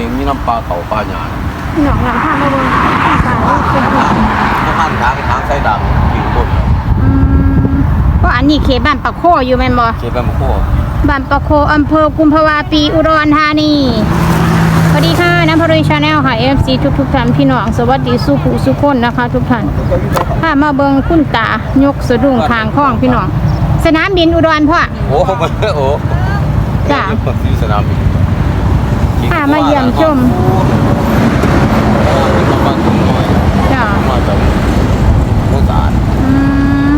นี้มีน้ำปลาเขาปลาหยาพี่น้องนำผ้ามาเบิ่งปลาลูกเป็นผู้น้ำมันทางทางไส้ดำกินต้นอืมเพราะอันนี้เขตบ้านปะโคอยู่แม่นบ่เก็บไปมาโคกบ้านปะโคอำเภอกุมภาวาปีอุดรธานีสวัสดีค่ะน้ำพรุยชาแนลค่ะ FC ทุกทุกๆท่านพี่น้องสวัสดีสุขุสุขคนนะคะ ทุกท่านถ้ามาเบิงคุณตายกสะดุ้งทางคล้องพี่น้องสนามบินอุดรพ่อโอ้มันโอ้จ้ะที่สนามบิน พามาเยี่ยมชมมาบ้านตุ้งหน่อยจ้ามาจากโคสารอืม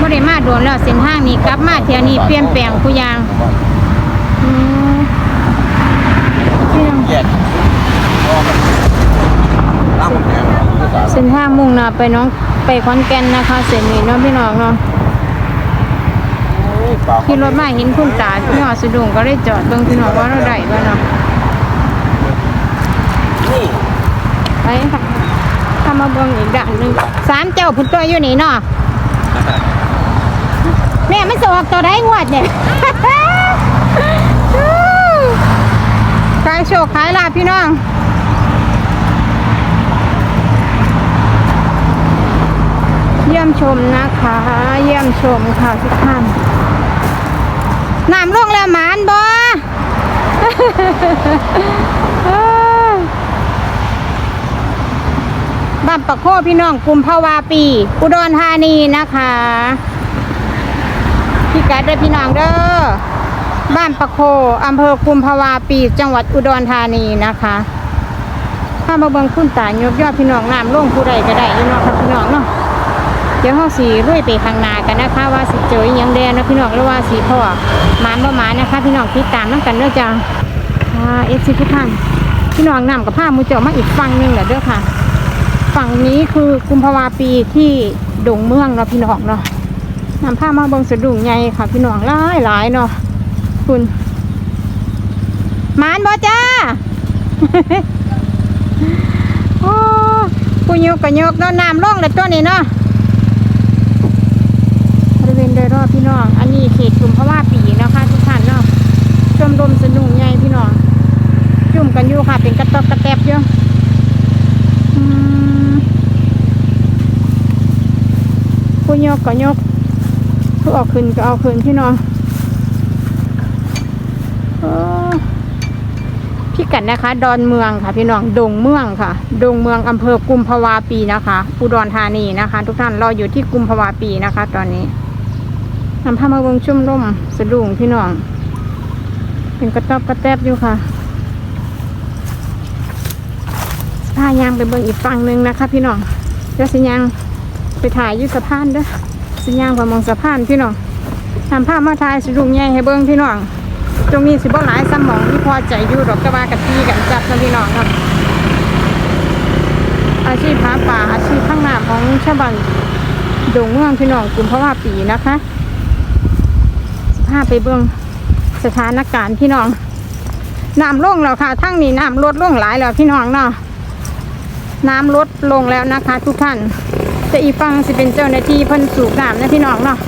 บ่ได้มาโดนแล้วเส้นทางนี้กลับมาเที่ยวนี้เปลี่ยนแปลงผู้อย่างอืมพี่น้องแยกน้ำมันแห้งโคสารเส้นทางมุ่งหน้าไปน้องไปขอนแก่นนะคะ เส้นนี้เนาะพี่น้องเนาะ ขี่รถมาเห็นคุณตาพี่น้องสะดุ้งก็เลยจอดเบิ่งพี่น้องว่าเราได้บ่เนาะนี่ไปค่ะทำมาเบิ่งอีกด้านหนึ่งสามเจ้าพุ่นตัวอยู่นี่เนาะแม่มันสอกตัวได้งวดเนี่ยขายโชคขายลาพี่น้องเยี่ยมชมนะคะ เยี่ยมชมค่ะทุกท่าน น้ำลงแล้วหมานบ่บ้านปะโคพี่น้องกุมภาวาปี อุดรธานีนะคะพี่กัดเด้อพี่น้องเด้อบ้านปะโคอำเภอกุมภาวาปีจังหวัดอุดรธานีนะคะถ้ามาเบิ่งคุณตายกยอดพี่น้องน้ำลงผู้ใดก็ได้ยู่เนาะครับพี่น้องเนาะ เดี๋ยวเฮาสีรุ่ยไปข้างหน้ากันนะคะ ว่าสิเจออหยังแดงนะพี่น้องหรือว่าสีพ่อมานบ่หมานะคะ พี่น้องติดตามน้ำกันเด้อจ้าเอฟซีทุกท่านพี่น้องนำกับผ้ามูเจ้ามาอีกฝั่งหนึ่งแหละเด้อค่ะ ฝั่งนี้คือกุมภาวาปีที่ดงเมืองเนาะพี่น้องเนาะนำผ้ามาบิงสะดุ้งใหญ่ค่ะ พี่น้องหลายหลายเนาะคุณมานบอจ้าโอ้กูยกกะยกเนาะน้ำล่องเลยตัวนี้เนาะ โดยรอบพี่น้อง อันนี้เขตกุมภาวาปีนะคะทุกท่านเนาะชมรมสนุกใหญ่พี่น้อง จุ่มกันอยู่ค่ะ เป็นกระตอบกระแตบอยู่อืมผู้ยกก็ยกผู้เอาขึ้นก็เอาขึ้นพี่น้องอพี่กัดนะคะ ดอนเมืองค่ะ พี่น้องดงเมืองค่ะ ดงเมืองอำเภอกุมภาวาปีนะคะอุดรธานีนะคะ ทุกท่านรออยู่ที่กุมภาวาปีนะคะ ตอนนี้ นำผ้ามาเบงชุ่มร่มสะดุ้งพี่น้อง เป็นกระต๊อบกระแตบอยู่ค่ะพายางไปเบิ่งอีกฝั่งหนึ่งนะคะ พี่น้องเดี๋ยวสิยางไปถ่ายยุสะพานเด้อสิยางไปมองสะพานพี่น้องทำภามาถ่ายสิลุงใหญ่ให้เบิ่งพี่น้องตรงนี้สิบ่หลายสมองที่พอใจอยู่ดอกกระบากะทีกันจับนะพี่น้องครับอาชีพหาป่าอาชีพข้างหน้าของชาวบ้านดงเมืองพี่น้องกลุ่มเพราะว่าปีนะคะ พาไปเบิ่งสถานการณ์พี่น้องน้ำลงแล้วค่ะทั้งนี้น้ำลดลงหลายแล้วพี่น้องเนาะน้ำลดลงแล้วนะคะ ทุกท่านแต่อีฟังสิเป็นเจ้าหน้าที่พิ่นสูบน้ำนะพี่น้องเนาะ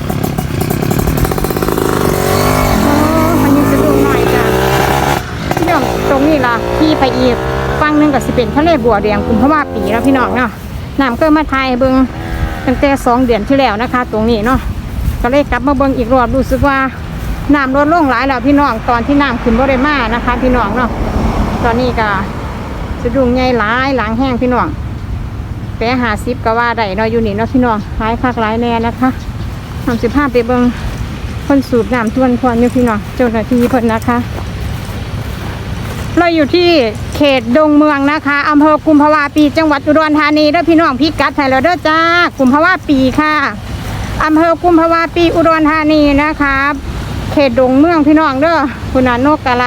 โอ้มันยังจะดูหน่อยจ้ะพี่น้องตรงนี้ล่ะที่ไปอีกฟังนึงก็สิเป็นทะเลบัวแดงกุมภาวะปีแล้วพี่น้องเนาะน้ำก็มาทายเบิ่งตั้งแต่สองเดือนที่แล้วนะคะ ตรงนี้เนาะก็เลยกลับมาเบิ่งอีกรอบรู้สึกว่า น้ำลดลงหลายแล้วพี่น้องตอนที่น้ำขึ้นบ่ได้มานะคะ พี่น้องเนาะตอนนี้ก็สะดุ้งใหญ่หลายหลังแห้งพี่น้องแปะหาซิบก็ว่าได้เนาะอยู่นี่เนาะพี่น้องหลายคักหลายแน่นะคะทำสิบห้าไปเบิงคนสูบน้ำทวนควันอยู่พี่น้องเจ้าหน้าที่เพิ่นนะคะ เราอยู่ที่เขตดงเมืองนะคะอำเภอกุมภาวาปีจังหวัดอุดรธานีเด้อพี่น้องพี่กัดไทยเราเด้อจ้ากุมภาวาปีค่ะอำเภอกุมภาวาปีอุดรธานีนะคะ เขตดงเมืองพี่น้องเด้อคุณน่ะนกกระไร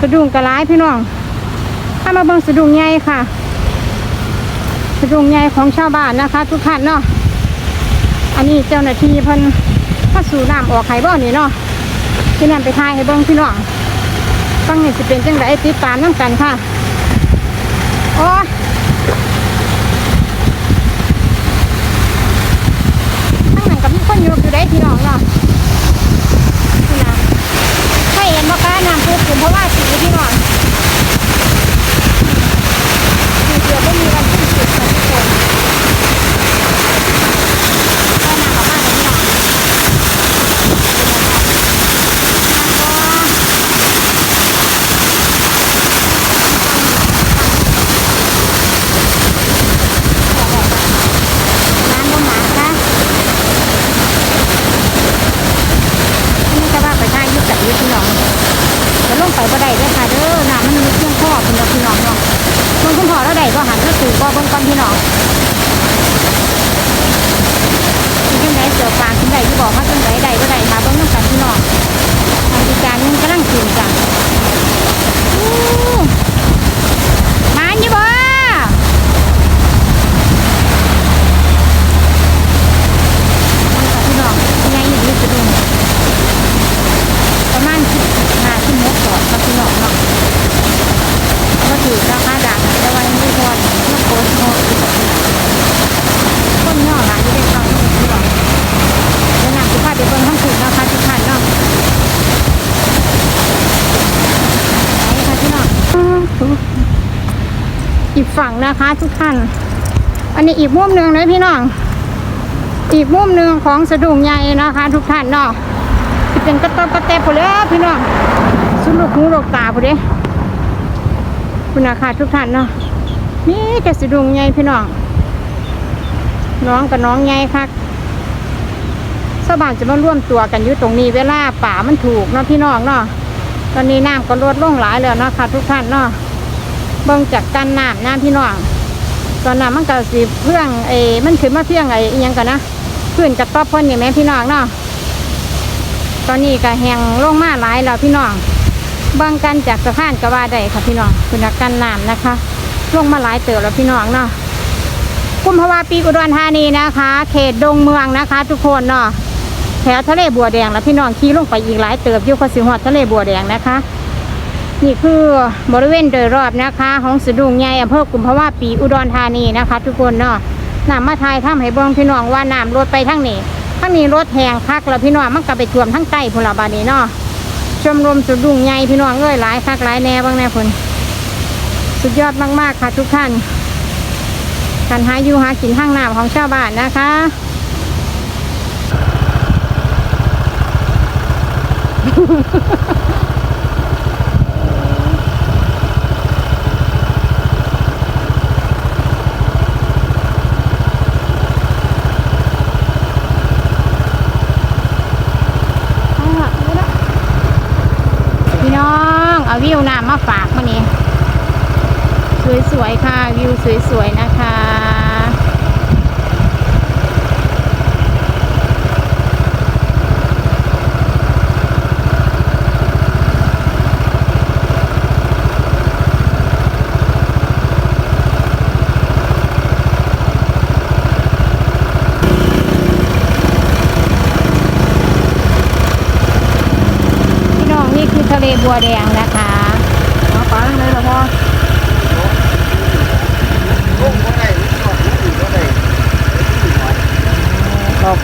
กระดุงกระไรพี่น้องถ้ามาเบิ่งสะดุงใหญ่ค่ะ สะดุงใหญ่ของชาวบ้านนะคะ ทุกท่านเนาะอันนี้เจ้าหน้าที่เพิ่นมาสูน้ำออกไข่บ่อนี่เนาะที่นั่นไปทายให้เบิ่งพี่น้องฟังนี่สิเป็นจังไดติดตามน้ำกันค่ะโอ้ยข้างหลังกับมีคนอยู่อยู่ได้พี่น้องเนาะนี่นะไม่เห็นบ่กล้าน้ำพุกลุ่มเพราะว่าสี นะคะทุกท่าน อันนี้อีกมุมหนึ่งเลยพี่น้อง อีกมุมหนึ่งของสะดุ้งใหญ่นะคะ ทุกท่านเนาะที่เป็นกระต๊อบกระแตบไปเลยพี่น้องสุดลูกหูลูกตาปเลยคุณอาคาทุกท่านเนาะนี่แต่สะดุ้งใหญ่พี่น้อง น้องกับน้องใหญ่ค่ะชาวบ้านจะมาร่วมตัวกันอยู่ตรงนี้เวลาป่ามันถูกเนาะพี่น้องเนาะตอนนี้น้ำก็ลดลงหลายแล้วเนาะค่ะทุกท่านเนาะ เบิ่งจากกันน้ำน้ำพี่น้องตอนนั้นมันก็สิเพื่องไอ้มันขึ้นมาเพียงไอ้ยังกันนะพื้นกระต๊อบพ่นนี่แหม่พี่น้องเนาะตอนนี้ก็แหงลงมาหลายแล้วพี่น้องเบิ่งกันจากสะพานก็ว่าได้ค่ะพี่น้องคุณกันน้ำนะคะ ลงมาหลายเติบแล้วพี่น้องเนาะกุมภาวะปีอุดรธานีนะคะ เขตดงเมืองนะคะ ทุกคนเนาะแถวทะเลบัวแดงแล้วพี่น้องขี่ลงไปอีกหลายเติบอยู่ก็สิหอดทะเลบัวแดงนะคะ นี่คือบริเวณโดยรอบนะคะของสะดุงใหญ่อำเภอกุมภาวะปีอุดรธานีนะคะ ทุกคนเนาะน้ำมาทายถ้ำให้บิ่งพี่น้องว่าน้ำรถไปทั้งนี้ทั้งนี้รถแหงคักแล้วพี่น้องมันก็ไปท่วมทั้งใต้พุ่นละบาดนี้เนาะชมรมสะดุงใหญ่พี่น้องเอ้ยหลายคักหลายแน่บ้างแน่พุ่นสุดยอดมากๆค่ะทุกท่านการหาอยู่หากินห้างน้ำของชาวบ้านนะคะ พี่น้องเอาวิวน้ำ มาฝากมานี่สวยๆค่ะ วิวสวยๆนะคะ พี่น้องนี่คือทะเลบัวแดงนะคะ มาปลาทางไหนล่ะพ่อลงบ่ได้ลงบ่ได้ ครับ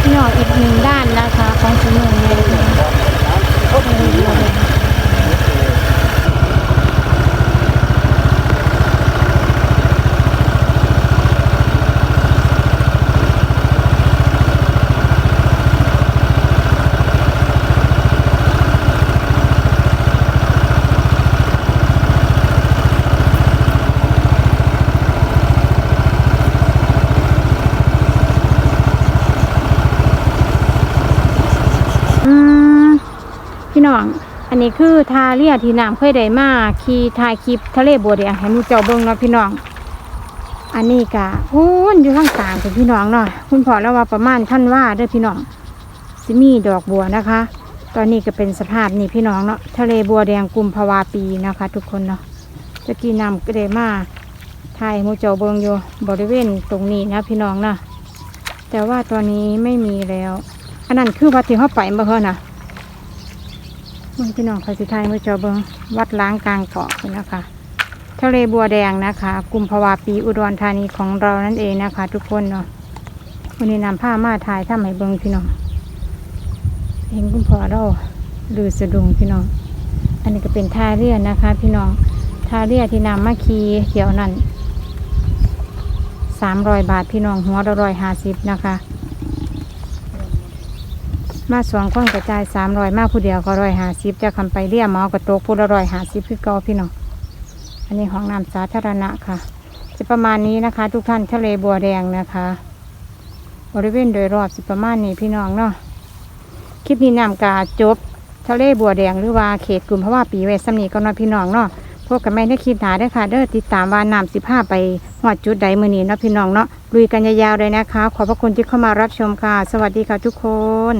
พี่น้องอีกหนึ่งด้านนะคะ ของสมุนเลยทะเลบัวแดงอืม พี่น้อง อันนี้คือทาเรียที่น้ำเคยได้มาขี่ถ่ายคลิปทะเลบัวแดงให้มูเจ้าเบิ้งเนาะพี่น้อง อันนี้กะพูนอยู่ข้างกลางเป็นพี่น้องเนาะคุณพ่อแล้วว่าประมาณท่านว่าเด้อพี่น้องสิมีดอกบัวนะคะ ตอนนี้ก็เป็นสภาพนี่พี่น้องเนาะทะเลบัวแดงกุมภาวาปีนะคะ ทุกคนเนาะจะกี่นำก็ได้มาถ่ายมูเจ้าเบิ้งอยู่บริเวณตรงนี้นะพี่น้องเนาะแต่ว่าตอนนี้ไม่มีแล้ว อันนั้นคือวัดที่เขาไปเมื่อคืนน่ะ มึงพี่น้องเขาสิไทยมื่อเจ้าเบิงวัดล้างกลางเกาะนะคะ ทะเลบัวแดงนะคะ กลุ่มภาวาปีอุดรธานีของเรานั่นเองนะคะ ทุกคนเนาะวันนี้นำผ้ามาถ่ายทำให้เบิงพี่น้องเห็นคุณพ่อเราลือสะดุงพี่น้อง อันนี้ก็เป็นท่าเรือนะคะ พี่น้องท่าเรือที่นำมาขี่เขียวนั่นสามรอยบาทพี่น้องหัวละร้อยห้าสิบนะคะ มาสองคนกระจายสามรอยมาผู้เดียวก็ร้อยห้าสิบจะคำไปเรียหมอกระโตกผู้ละร้อยห้าสิบคือเก่าพี่น้องอันนี้ห้องน้ำสาธารณะค่ะ จะประมาณนี้นะคะ ทุกท่านทะเลบัวแดงนะคะ บริเวณโดยรอบสิประมาณนี้พี่น้องเนาะคลิปนี้นำกาจบทะเลบัวแดงหรือว่าเขตกลุ่มเพราะว่าปีเวสสำนีก็นอนพี่น้องเนาะพวกกับแม่ได้คลิปหาได้ค่ะ เด้อติดตามว่าน้ำสิบห้าไปหอดจุดใดมือนี้เนาะพี่น้องเนาะลุยกันยาวๆเลยนะคะ ขอบพระคุณที่เข้ามารับชมค่ะ สวัสดีค่ะทุกคน